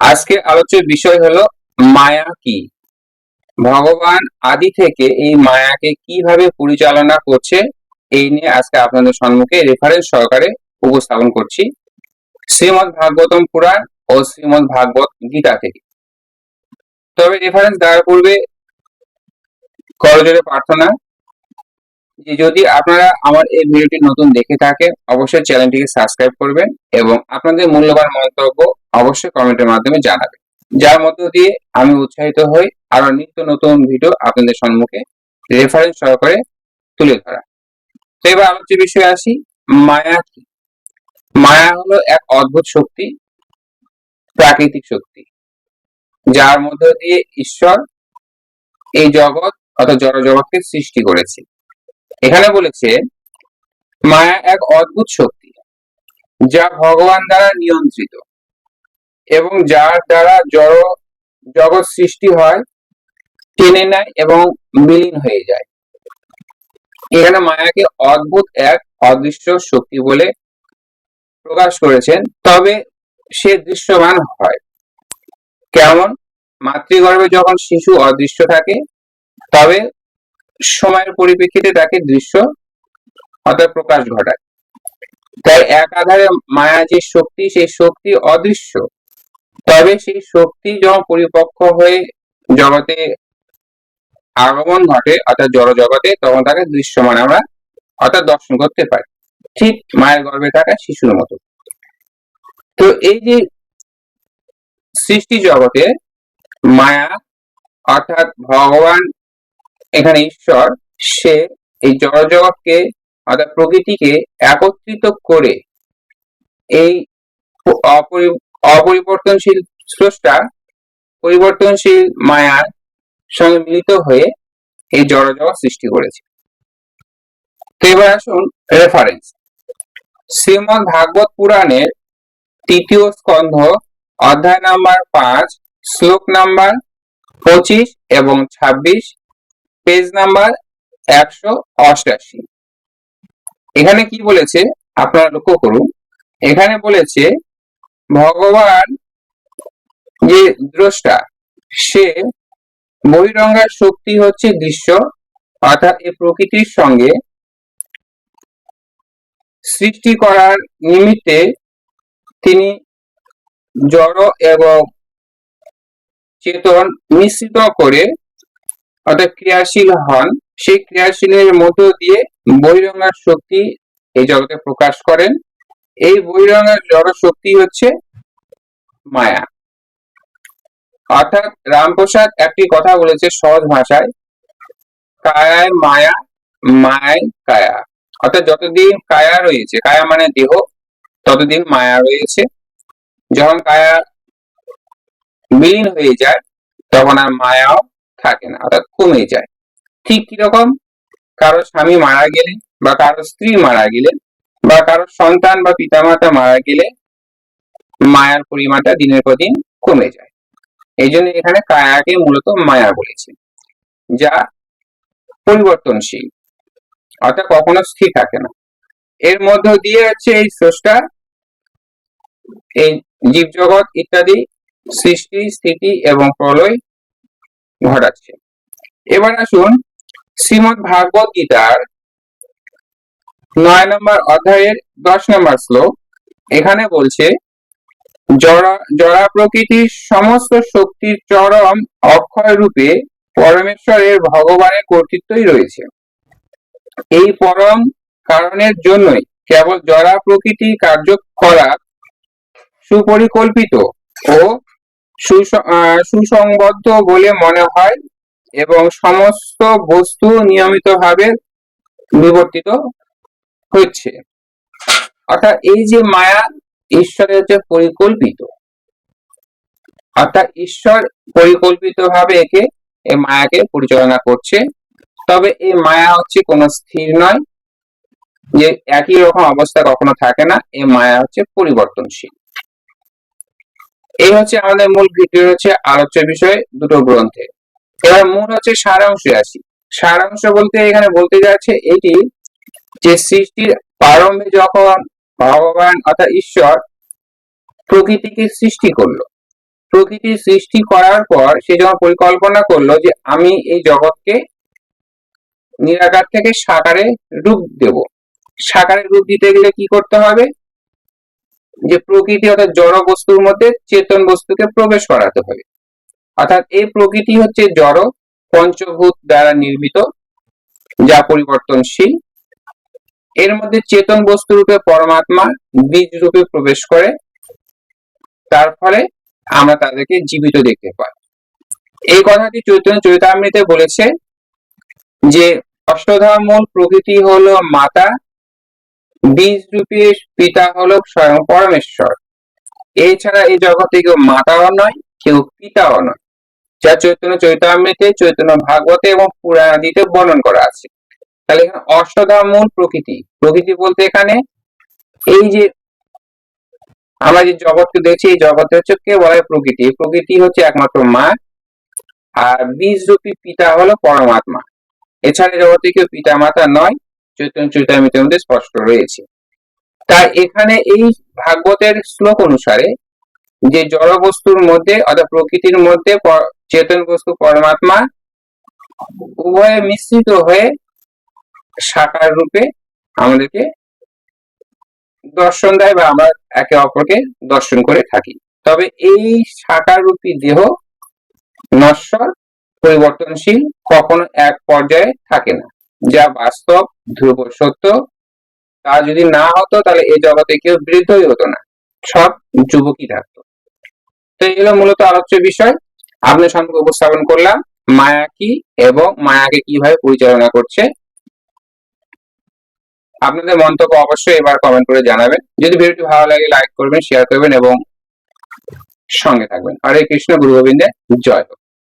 আজকে আলোচ্য বিষয় হলো মায়া কি? ভগবান আদি থেকে এই মায়াকে কীভাবে পরিচালনা করছে, এই নিয়ে আজকে আপনাদের সম্মুখে রেফারেন্স সহকারে উপস্থাপন করছি। শ্রীমদ ভাগবতম পুরাণ ও শ্রীমদ ভাগবত গীতা থেকে। তবে রেফারেন্স দেওয়ার পূর্বে করজোরে প্রার্থনা যদি আপনারা আমার এই ভিডিওটি নতুন দেখে থাকেন অবশ্যই চ্যানেলটিকে সাবস্ক্রাইব করবেন এবং আপনাদের মূল্যবান মন্তব্য অবশ্যই কমেন্টের মাধ্যমে জানাবেন। যার মধ্য দিয়ে আমি উৎসাহিত হই আরও নিত্য নতুন ভিডিও আপনাদের সম্মুখে রেফারেন্স সহকারে তুলে ধরা। তো এবার আলোচ্য বিষয়ে আসি, মায়া কি? মায়া হলো এক অদ্ভুত শক্তি, প্রাকৃতিক শক্তি, যার মধ্য দিয়ে ঈশ্বর এই জগৎ অর্থাৎ জড় জগৎকে সৃষ্টি করেছে। এখানে বলেছে, মায়া এক অদ্ভুত শক্তি, যা ভগবান দ্বারা নিয়ন্ত্রিত এবং যার দ্বারা জড়, জগৎ সৃষ্টি হয়, টেনে নেয় এবং বিলীন হয়ে যায়। এখানে মায়াকে অদ্ভুত এক অদৃশ্য শক্তি বলে প্রকাশ করেছেন, তবে সে দৃশ্যমান হয়। কেমন? মাতৃগর্ভে যখন শিশু অদৃশ্য থাকে, তবে সময়ের পরিপ্রেক্ষিতে তাকে দৃশ্য অর্থাৎ প্রকাশ ঘটায়। তাই এক আধারে মায়া যে শক্তি, সেই শক্তি অদৃশ্য। তবে সেই শক্তি যখন পরিপক্ক হয়ে জগতে আগমন ঘটে, অর্থাৎ জড় জগতে তখন তাকে দৃশ্যমান আমরা অর্থাৎ দর্শন করতে পারি। ঠিক মায়ের গর্ভে থাকা শিশুর মতো। তো এই যে সৃষ্টি জগতে মায়া, অর্থাৎ ভগবান এখানে ঈশ্বর, সে এই জড় জগৎকে অর্থাৎ প্রকৃতিকে একত্রিত করে এই অপরিবর্তনশীল স্রষ্টা, পরিবর্তনশীল মায়ার সঙ্গে মিলিত হয়ে এই জড় জগৎ সৃষ্টি করেছে। এবার আসুন রেফারেন্স শ্রীমদ ভাগবত পুরাণের তৃতীয় স্কন্ধ, অধ্যায় নাম্বার পাঁচ, শ্লোক নাম্বার পঁচিশ এবং ছাব্বিশ পেজ নাম্বার একশো অষ্টাশি। এখানে কি বলেছে? আপনারা লক্ষ্য করুন। এখানে বলেছে, ভগবান যে দ্রষ্টা, সে বহিরঙ্গার শক্তি হচ্ছে দৃশ্য, অর্থাৎ এই প্রকৃতির সঙ্গে সৃষ্টি করার নিমিত্তে তিনি জড় এবং চেতন মিশ্রিত করে অর্থাৎ ক্রিয়াশীল হন, সেই ক্রিয়াশীলের মধ্য দিয়ে বহিরঙ্গার শক্তি এই জগতে প্রকাশ করেন। এই বহিরঙ্গার জড় শক্তি হচ্ছে মায়া। অর্থাৎ রামপ্রসাদ একটি কথা বলেছে সহজ ভাষায়, কায়ায় মায়া, মায়ায় কায়া। অর্থাৎ যতদিন কায়া রয়েছে, কায়া মানে দেহ, ততদিন মায়া রয়েছে। যখন কায়া বিলীন হয়ে যায়, তখন আর মায়াও থাকে না, অর্থাৎ কমে যায়। ঠিক কীরকম? কারও স্বামী মারা গেলে বা কারও স্ত্রী মারা গেলে বা কারও সন্তান বা পিতামাতা মারা গেলে মায়ার পরিমাণটা দিনের পর দিন কমে যায়। এই জন্য এখানে কায়াকে মূলত মায়া বলেছে, যা পরিবর্তনশীল, অর্থাৎ কখনো স্থির থাকে না। এর মধ্য দিয়ে হচ্ছে এই স্রষ্টা, এই জীবজগৎ ইত্যাদি, সৃষ্টি, স্থিতি এবং প্রলয় ঘটাচ্ছে। এবার আসুন শ্রীমদ ভাগবত গীতার নয় নম্বর অধ্যায়ের দশ নম্বর শ্লোক। এখানে বলছে, জড়া জড়া প্রকৃতির সমস্ত শক্তির চরম অক্ষয় রূপে পরমেশ্বরের ভগবানের কর্তৃত্বই রয়েছে। এই পরম কারণের জন্যই কেবল জড়া প্রকৃতি কার্য করা সুপরিকল্পিত ও সুসংবদ্ধ বলে মনে হয় এবং সমস্ত বস্তু নিয়মিতভাবে বিবর্তিত হচ্ছে। অর্থাৎ এই যে মায়া ঈশ্বরের যে পরিকল্পিত। অর্থাৎ ঈশ্বর পরিকল্পিত ভাবে একে, এই মায়াকে পরিচালনা করছে। তবে এই মায়া হচ্ছে কোনো স্থির নয়। যে একই রকম অবস্থা কখনো থাকে না, এই মায়া হচ্ছে পরিবর্তনশীল। এই হচ্ছে আমাদের মূল ভিডিও হচ্ছে আলোচ্য বিষয় দুটো গ্রন্থে। এবার মূল হচ্ছে সারাংশে আসি। সারাংশ বলতে এখানে বলতে যাচ্ছে এটি যে সৃষ্টির প্রারম্ভে যখন ভগবান অর্থাৎ ঈশ্বর প্রকৃতিকে সৃষ্টি করল। প্রকৃতি সৃষ্টি করার পর সে যখন পরিকল্পনা করল যে আমি এই জগৎকে নিরাকার থেকে সাকারে রূপ দেব। সাকারে রূপ দিতে গেলে কি করতে হবে? যে প্রকৃতি অর্থাৎ জড় বস্তুর মধ্যে চেতন বস্তুকে প্রবেশ করাতে হবে। অর্থাৎ এই প্রকৃতি হচ্ছে জড়, পঞ্চভূত দ্বারা নির্মিত, যা পরিবর্তনশীল। এর মধ্যে চেতন বস্তু রূপে পরমাত্মা বীজ রূপে প্রবেশ করে। তার ফলে আমরা তাদেরকে জীবিত দেখতে পাই। এই কথাটি চৈতন্য চৈতামৃতে বলেছে যে অষ্টধাম মূল প্রকৃতি হলো মাতা বীজ রূপে পিতা হলো স্বয়ং পরমেশ্বর। এছাড়া এই জগতে কেউ মাতাও নয়, কেউ পিতাও নয়। যা চৈতন্য চৈতামৃতে চৈতন্য ভাগবতে এবং পুরাণাদিতে বর্ণন করা আছে। তাহলে এখানে অষ্টধাম মূল প্রকৃতি। প্রকৃতি বলতে এখানে এই যে আমরা যে জগৎকে দেখছি, এই জগতে হচ্ছে কে বলা হয় প্রকৃতি প্রকৃতি হচ্ছে একমাত্র মা আর বীজ রূপী পিতা হলো পরমাত্মা। এছাড়া জগতে কেউ পিতা মাতা নয় চৈতন্য চৈতামৃতের মধ্যে স্পষ্ট রয়েছে। তাই এখানে এই ভাগবতের শ্লোক অনুসারে যে জড় বস্তুর মধ্যে অর্থাৎ প্রকৃতির মধ্যে চেতন বস্তু পরমাত্মা উভয়ে মিশ্রিত হয়ে সাকার রূপে আমাদেরকে দর্শন দেয় বা আমরা একে অপরকে দর্শন করে থাকি। তবে এই সাকার রূপী দেহ নশ্বর, পরিবর্তনশীল, কখনো এক পর্যায়ে থাকে না। যা বাস্তব ধ্রুব সত্য তা যদি না হতো, তাহলে এই জগতে কেউ বৃদ্ধই হতো না। সব যুবকই থাকতো। তো এগুলো মূলত আলোচ্য বিষয়। আপনার সম্পর্কে উপস্থাপন করলাম। মায়া কি এবং মায়াকে কীভাবে পরিচালনা করছে? আপনাদের মন্তব্য অবশ্যই এবার কমেন্ট করে জানাবেন। যদি ভিডিওটি ভালো লাগে লাইক করবেন শেয়ার করবেন এবং সঙ্গে থাকবেন। হরে কৃষ্ণ গুরু গোবিন্দের জয় হোক।